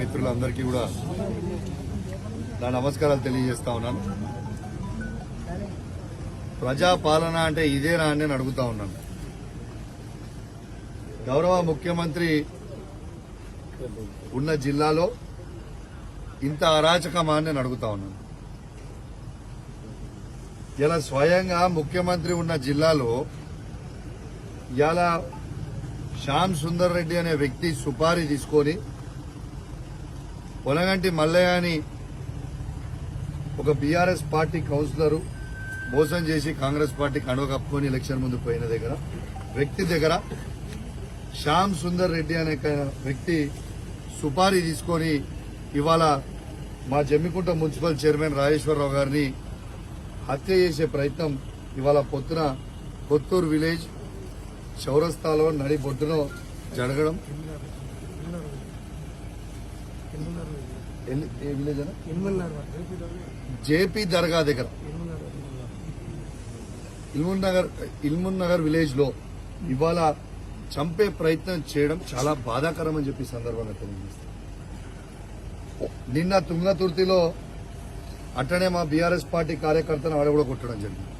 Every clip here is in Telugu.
మిత్రులందరికీ కూడా నా నమస్కారాలు తెలియజేస్తా ఉన్నాను. ప్రజాపాలన అంటే ఇదేనా అని నేను అడుగుతా ఉన్నాను. గౌరవ ముఖ్యమంత్రి ఉన్న జిల్లాలో ఇంత అరాచకమా అని నేను అడుగుతా ఉన్నాను. ఇలా స్వయంగా ముఖ్యమంత్రి ఉన్న జిల్లాలో ఇలా శ్యామ్ సుందర్ రెడ్డి అనే వ్యక్తి సుపారీ తీసుకొని పొలగంటి మల్లయ్య అని ఒక బీఆర్ఎస్ పార్టీ కౌన్సిలరు మోసం చేసి కాంగ్రెస్ పార్టీ కండువ కప్పుకొని ఎలక్షన్ ముందు పోయిన దగ్గర వ్యక్తి దగ్గర శ్యామ్ సుందర్ రెడ్డి అనే వ్యక్తి సుపారీ తీసుకొని ఇవాళ మా జమ్మికుంట మున్సిపల్ చైర్మన్ రాజేశ్వరరావు గారిని హత్య చేసే ప్రయత్నం ఇవాళ పొద్దున కొత్తూరు విలేజ్ చౌరస్తాలో నడి బొడ్డున జరగడం ఎల్లి- ఏ విలేజ్ అన్న జేపీ దర్గా. దగ్గర. ఇల్మున్ నగర్ ఇల్మున్ నగర్ విలేజ్లో ఇవాళ చంపే ప్రయత్నం చేయడం చాలా బాధాకరం అని చెప్పి సందర్భంగా తెలియజేస్తాను నిన్న తుంగతుర్తిలో అట్టనే మా బీఆర్ఎస్ పార్టీ కార్యకర్తను ఆడ కూడా కొట్టడం జరిగింది.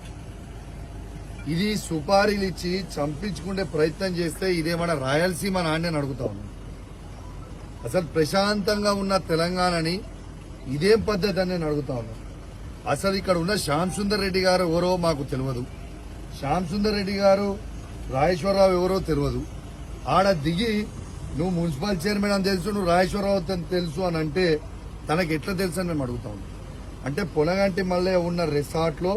ఇది సుపారీలు ఇచ్చి చంపించుకునే ప్రయత్నం చేస్తే ఇదేమన్నా రాయలసీమ నాణ్యని అడుగుతా ఉన్నాను అసలు ప్రశాంతంగా ఉన్న తెలంగాణని ఇదేం పద్ధతి అని నేను అడుగుతా ఉన్నాను అసలు ఇక్కడ ఉన్న శ్యామ్ సుందర్ రెడ్డి గారు ఎవరో మాకు తెలియదు. శ్యామ్ సుందర్ రెడ్డి గారు రాజేశ్వరరావు ఎవరో తెలియదు. ఆడ దిగి నువ్వు మున్సిపల్ చైర్మన్ అని తెలుసు నువ్వు రాజేశ్వరరావు తెలుసు అని అంటే తనకి ఎట్లా తెలుసు అని మేము అడుగుతా ఉన్నాం. అంటే పొలగంటి మల్లయ్య ఉన్న రిసార్ట్లో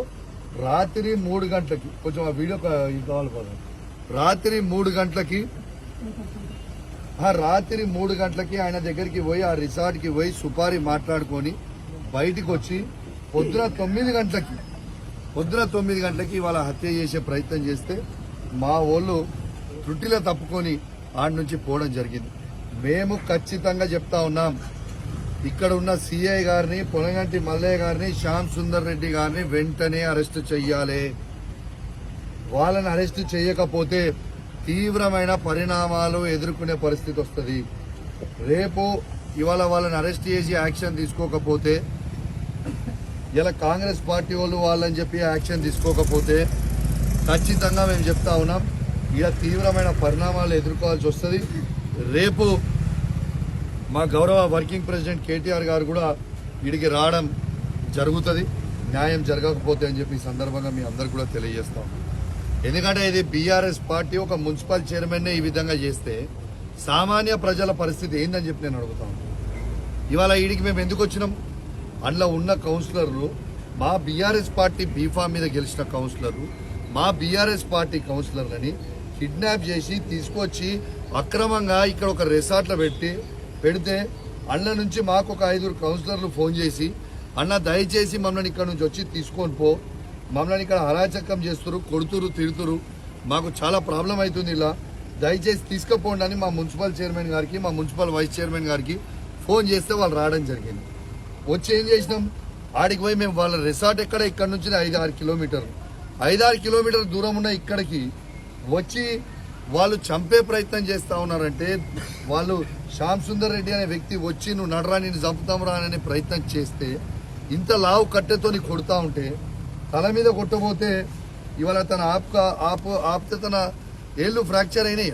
రాత్రి మూడు గంటలకి కొంచెం ఆ వీడియో కావాలి రాత్రి మూడు గంటలకి ఆ రాత్రి మూడు గంటలకి ఆయన దగ్గరికి పోయి ఆ రిసార్ట్కి పోయి సుపారీ మాట్లాడుకొని బయటికి వచ్చి పొద్దున తొమ్మిది గంటలకి పొద్దున తొమ్మిది గంటలకి వాళ్ళ హత్య చేసే ప్రయత్నం చేస్తే మా వాళ్ళు త్రుటిలో తప్పుకొని ఆడ నుంచి పోవడం జరిగింది. మేము ఖచ్చితంగా చెప్తా ఉన్నాం. ఇక్కడ ఉన్న సిఐ గారిని పొలగంటి మల్లయ్య గారిని శ్యామ్ సుందర్ రెడ్డి గారిని వెంటనే అరెస్ట్ చెయ్యాలి. వాళ్ళని అరెస్ట్ చేయకపోతే తీవ్రమైన పరిణామాలు ఎదుర్కొనే పరిస్థితి వస్తుంది. రేపు ఇవాళ వాళ్ళని అరెస్ట్ చేసి యాక్షన్ తీసుకోకపోతే ఇలా కాంగ్రెస్ పార్టీ వాళ్ళు వాళ్ళని చెప్పి యాక్షన్ తీసుకోకపోతే ఖచ్చితంగా మేము చెప్తా ఉన్నాం ఇక తీవ్రమైన పరిణామాలు ఎదుర్కోవాల్సి వస్తుంది. రేపు మా గౌరవ వర్కింగ్ ప్రెసిడెంట్ కేటీఆర్ గారు కూడా ఇడికి రావడం జరుగుతుంది. న్యాయం జరగకపోతే అని చెప్పి ఈ సందర్భంగా మీ అందరు కూడా తెలియజేస్తాం ఎందుకంటే ఇది బీఆర్ఎస్ పార్టీ ఒక మున్సిపల్ చైర్మన్నే ఈ విధంగా చేస్తే సామాన్య ప్రజల పరిస్థితి ఏందని చెప్పి నేను అడుగుతాను ఇవాళ వీడికి మేము ఎందుకు వచ్చినాం? అందులో ఉన్న కౌన్సిలర్లు మా బీఆర్ఎస్ పార్టీ బీఫామ్ మీద గెలిచిన కౌన్సిలర్లు మా బీఆర్ఎస్ పార్టీ కౌన్సిలర్లని కిడ్నాప్ చేసి తీసుకొచ్చి అక్రమంగా ఇక్కడ ఒక రిసార్ట్లో పెట్టి పెడితే అన్న నుంచి మాకు ఒక ఐదుగురు కౌన్సిలర్లు ఫోన్ చేసి అన్న దయచేసి మమ్మల్ని ఇక్కడ నుంచి వచ్చి తీసుకొని పో మమ్మల్ని ఇక్కడ అరాచకం చేస్తురు కొడుతురు తిడుతురు. మాకు చాలా ప్రాబ్లం అవుతుంది ఇలా. దయచేసి తీసుకుపోండి అని మా మున్సిపల్ చైర్మన్ గారికి మా మున్సిపల్ వైస్ చైర్మన్ గారికి ఫోన్ చేస్తే వాళ్ళు రావడం జరిగింది. వచ్చి ఏం చేసినాం? ఆడికి పోయి మేము వాళ్ళ రిసార్ట్ ఎక్కడ? ఇక్కడ నుంచి ఐదు ఆరు కిలోమీటర్లు. ఐదు ఆరు కిలోమీటర్ల దూరం ఉన్న ఇక్కడికి వచ్చి వాళ్ళు చంపే ప్రయత్నం చేస్తూ ఉన్నారంటే వాళ్ళు శ్యామ్ సుందర్ రెడ్డి అనే వ్యక్తి వచ్చి నువ్వు నడరా నేను చంపుతాం రా అనే ప్రయత్నం చేస్తే ఇంత లావు కట్టెతోని కొడుతూ ఉంటే తల మీద కొట్టబోతే ఇవాళ తన ఆప్క ఆప్ ఆప్తే తన ఏళ్ళు ఫ్రాక్చర్ అయినాయి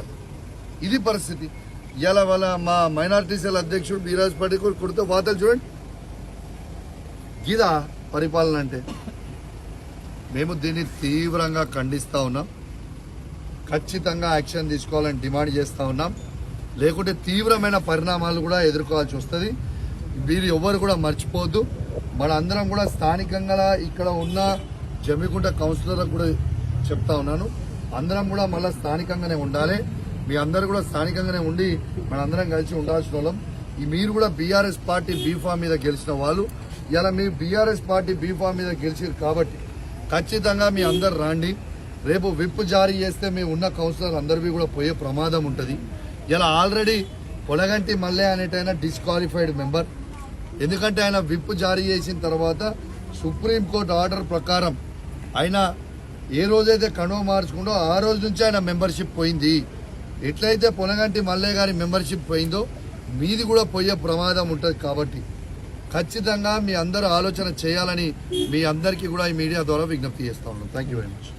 ఇది పరిస్థితి. ఇవాళ వాళ్ళ మా మైనార్టీ సెల్ అధ్యక్షుడు బీరాజ్ పటేల్ కొడితే వార్తలు చూడండి. గిదా పరిపాలన అంటే మేము దీన్ని తీవ్రంగా ఖండిస్తూ ఉన్నాం. ఖచ్చితంగా యాక్షన్ తీసుకోవాలని డిమాండ్ చేస్తూ ఉన్నాం. లేకుంటే తీవ్రమైన పరిణామాలు కూడా ఎదుర్కోవాల్సి వస్తుంది. వీరు ఎవరు కూడా మర్చిపోవద్దు. మన అందరం కూడా స్థానికంగా ఇక్కడ ఉన్న జమ్మికుంట కౌన్సిలర్లకు కూడా చెప్తా ఉన్నాను. అందరం కూడా మళ్ళీ స్థానికంగానే ఉండాలి. మీ అందరు కూడా స్థానికంగానే ఉండి మనందరం కలిసి ఉండాల్సిన వాళ్ళం. ఈ మీరు కూడా బీఆర్ఎస్ పార్టీ బీఫామ్ మీద గెలిచిన వాళ్ళు. ఇలా మీ బీఆర్ఎస్ పార్టీ బీఫామ్ మీద గెలిచారు కాబట్టి ఖచ్చితంగా మీ అందరు రాండి. రేపు విప్ జారీ చేస్తే మీ ఉన్న కౌన్సిలర్ అందరివి కూడా పోయే ప్రమాదం ఉంటుంది. ఇలా ఆల్రెడీ పొలగంటి మల్లె అనేటైనా డిస్క్వాలిఫైడ్ మెంబర్. ఎందుకంటే ఆయన విప్ జారీ చేసిన తర్వాత సుప్రీంకోర్టు ఆర్డర్ ప్రకారం ఆయన ఏ రోజైతే కణువ మార్చుకుంటో ఆ రోజు నుంచి ఆయన మెంబర్షిప్ పోయింది. ఎట్లయితే పొనగంటి మల్లయ్య గారి మెంబర్షిప్ పోయిందో మీది కూడా పోయే ప్రమాదం ఉంటుంది కాబట్టి ఖచ్చితంగా మీ అందరూ ఆలోచన చేయాలని మీ అందరికీ కూడా ఈ మీడియా ద్వారా విజ్ఞప్తి చేస్తా ఉన్నాం. Thank you very much